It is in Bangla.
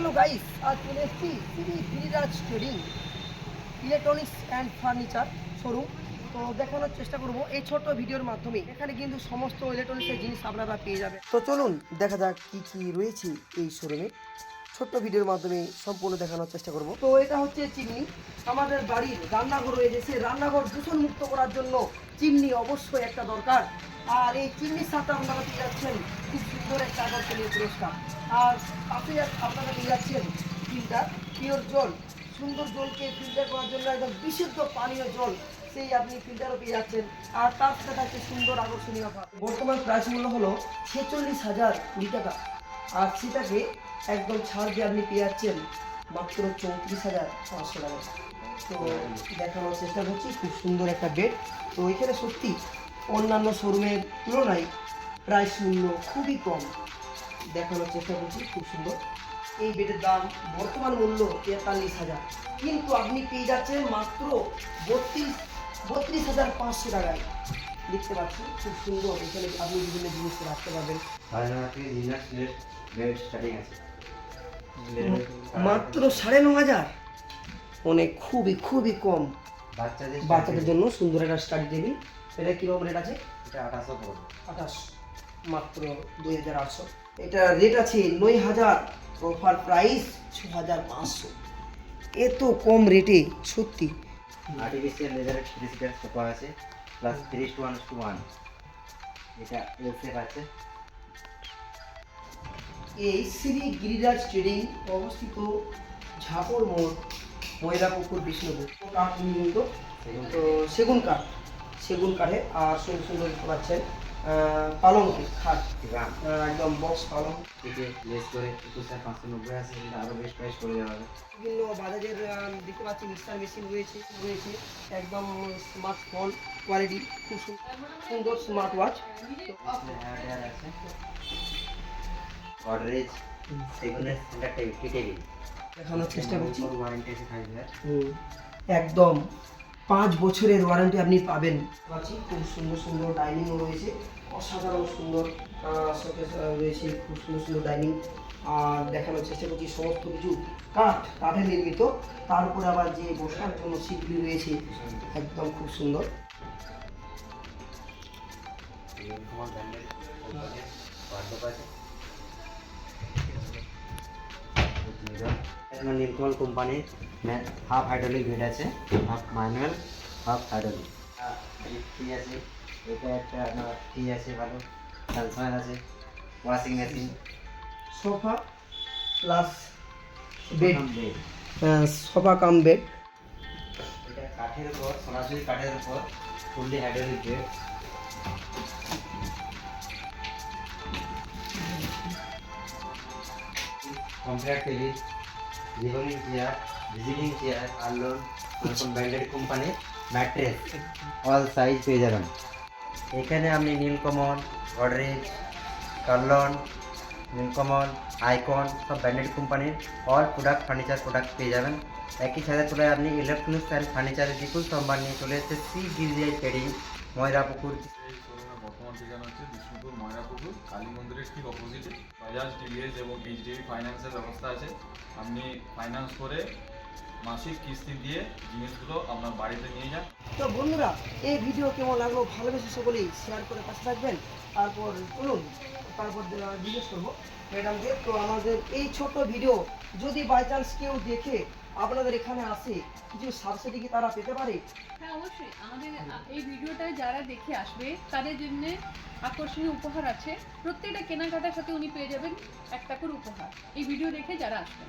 হ্যালো গাইস, আজ চলে এসেছি Shri Giriraj trading, electronics and furniture showroom. তো দেখানোর চেষ্টা করব এই ছোট ভিডিওর মাধ্যমে। এখানে কিন্তু সমস্ত ইলেকট্রনিক্সের জিনিস আপনারা পেয়ে যাবেন। তো চলুন, দেখা যাক কি কি রয়েছে এই শোরুমে। ছোট্ট ভিডিওর মাধ্যমে সম্পূর্ণ দেখানোর চেষ্টা করব। তো এটা হচ্ছে চিমনি আমাদের বাড়ির রান্নাঘর রয়েছে। সেই রান্নাঘর দূষণ মুক্ত করার জন্য চিমনি অবশ্যই একটা দরকার। আর এই চিমনির সাথে আপনারা পেয়ে যাচ্ছেন। খুব সুন্দর একটা আকর্ষণীয় পুরস্কার। আর পাশে আপনারা পেয়ে যাচ্ছেন ফিল্টার, পিওর জল। সুন্দর জলকে ফিল্টার করার জন্য একদম বিশুদ্ধ পানীয় জল, সেই আপনি ফিল্টারও পেয়ে যাচ্ছেন। আর তার সাথে থাকছে সুন্দর আকর্ষণীয় বর্তমান প্রাইস মূল্য হলো ছেচল্লিশ হাজার কুড়ি টাকা। আর সেটাকে একদম ছাড় দিয়ে আপনি পেয়ে যাচ্ছেন মাত্র চৌত্রিশ হাজার পাঁচশো টাকা। তো দেখানোর চেষ্টা করছি, খুব সুন্দর একটা বেড তো এখানে সত্যি অন্যান্য শোরুমের তুলনায় প্রায় শূন্য খুবই কম। দেখানোর চেষ্টা করছি খুব সুন্দর। এই বেডের দাম বর্তমান মূল্য তেতাল্লিশ হাজার। কিন্তু আপনি পেয়ে যাচ্ছেন মাত্র বত্রিশ বত্রিশ হাজার পাঁচশো টাকায়। দেখতে পাচ্ছি খুব সুন্দর। এখানে আপনি বিভিন্ন জিনিস রাখতে পারবেন। মাত্র সাড়ে ন হাজার। অনেক খুবই খুবই কম। বাচ্চাদের বাচ্চাদের জন্য সুন্দর একটা স্টাডি টেবিল এটা কীরকম রেট আছে? এটা আঠাশশো পড়বে। আঠাশ মাত্র দুই হাজার আটশো। এটা রেট আছে নয় হাজার অফার প্রাইস ছ হাজার পাঁচশো। এত কম রেটে সত্যি। আর্টিফিশিয়াল লেজারের থ্রি সিটার সোফা আছে plus three two one two one এটা এল আছে। এই শ্রী গিরিরাজ ট্রেডিং অবস্থিত ঝাপড় মোড়। ময়দাপুকুর বিষ্ণুপুর কাঠ সেগুন তো। সেগুন কাঠ সেগুন কাঠে আর সুন্দর সুন্দর দেখতে পাচ্ছেন পালঙ্কে খাট। একদম বক্স পালং। থেকে লেস করে একুশ হাজার পাঁচশো নব্বই আছে কিন্তু আরও বেশ প্রাইস করে দেওয়া হবে বিভিন্ন বাজাজের দেখতে পাচ্ছি মিক্সার মেশিন রয়েছে রয়েছে। একদম স্মার্টফোন কোয়ালিটি খুব সু- সুন্দর স্মার্ট ওয়াচ আছে। গডরেজ সেগুনের সেন্টার টেবিল টি টেবিল দেখানোর চেষ্টা করছি। একদম পাঁচ বছরের ওয়ারেন্টি আপনি পাবেন। পাচ্ছি খুব সুন্দর সুন্দর ডাইনিংও রয়েছে। অসাধারণ সুন্দর রয়েছে খুব সুন্দর সুন্দর ডাইনিং আর দেখানোর চেষ্টা করছি সমস্ত কিছু কাঠ কাঠে নির্মিত। তার উপরে আবার যে বসার জন্য সিটগুলি রয়েছে একদম খুব সুন্দর। এখানে নীলকমল কোম্পানির হাফ হাইড্রোলিক বেড আছে half manual half hydraulic free আছে এটা একটা আপনার ফ্রি আছে ভালো স্যামসাং আছে washing machine sofa plus bed bed sofa cum bed এটা কাঠের উপর সরাসরি কাঠের উপর fully hydraulic bed computer table revolving chair visiting chair alone এরকম ব্র্যান্ডেড কোম্পানির ম্যাট্রেস অল সাইজ পেয়ে যাবেন এখানে আপনি নীলকমল গডরেজ কার্লন নীলকমল আইকন সব ব্র্যান্ডেড কোম্পানির অল প্রোডাক্ট ফার্নিচার প্রোডাক্ট পেয়ে যাবেন একই সাথে তুলে আপনি ইলেকট্রনিক্স অ্যান্ড ফার্নিচারের বিপুল সম্ভার নিয়ে চলে এসেছে সি গিরিজাই ট্রেডিং ময়রাপুকুর বর্তমান হচ্ছে বিষ্ণুপুর ময়নাপুকুর, কালী মন্দিরের ঠিক অপোজিটে বাজাজ টিভিএস এবং এইচডিবি ফাইন্যান্সের ব্যবস্থা আছে। আপনি ফাইন্যান্স করে মাসিক কিস্তি দিয়ে জিনিসগুলো আপনার বাড়িতে নিয়ে যান তো বন্ধুরা এই ভিডিও কেমন লাগল ভালোবেসে সকলেই শেয়ার করে পাশে থাকবেন। তারপর চলুন তারপর জিজ্ঞেস করব। ম্যাডামকে তো আমাদের এই ছোট ভিডিও যদি বাই চান্স কেউ দেখে আপনাদের এখানে আসে কিছু সাবসিডি কি তারা পেতে পারে? হ্যাঁ অবশ্যই। আমাদের এই ভিডিওটা যারা দেখে আসবে তাদের জন্য আকর্ষণীয় উপহার আছে। প্রত্যেকটা কেনাকাটার সাথে উনি পেয়ে যাবেন একটা করে উপহার। এই ভিডিও দেখে যারা আসবেন।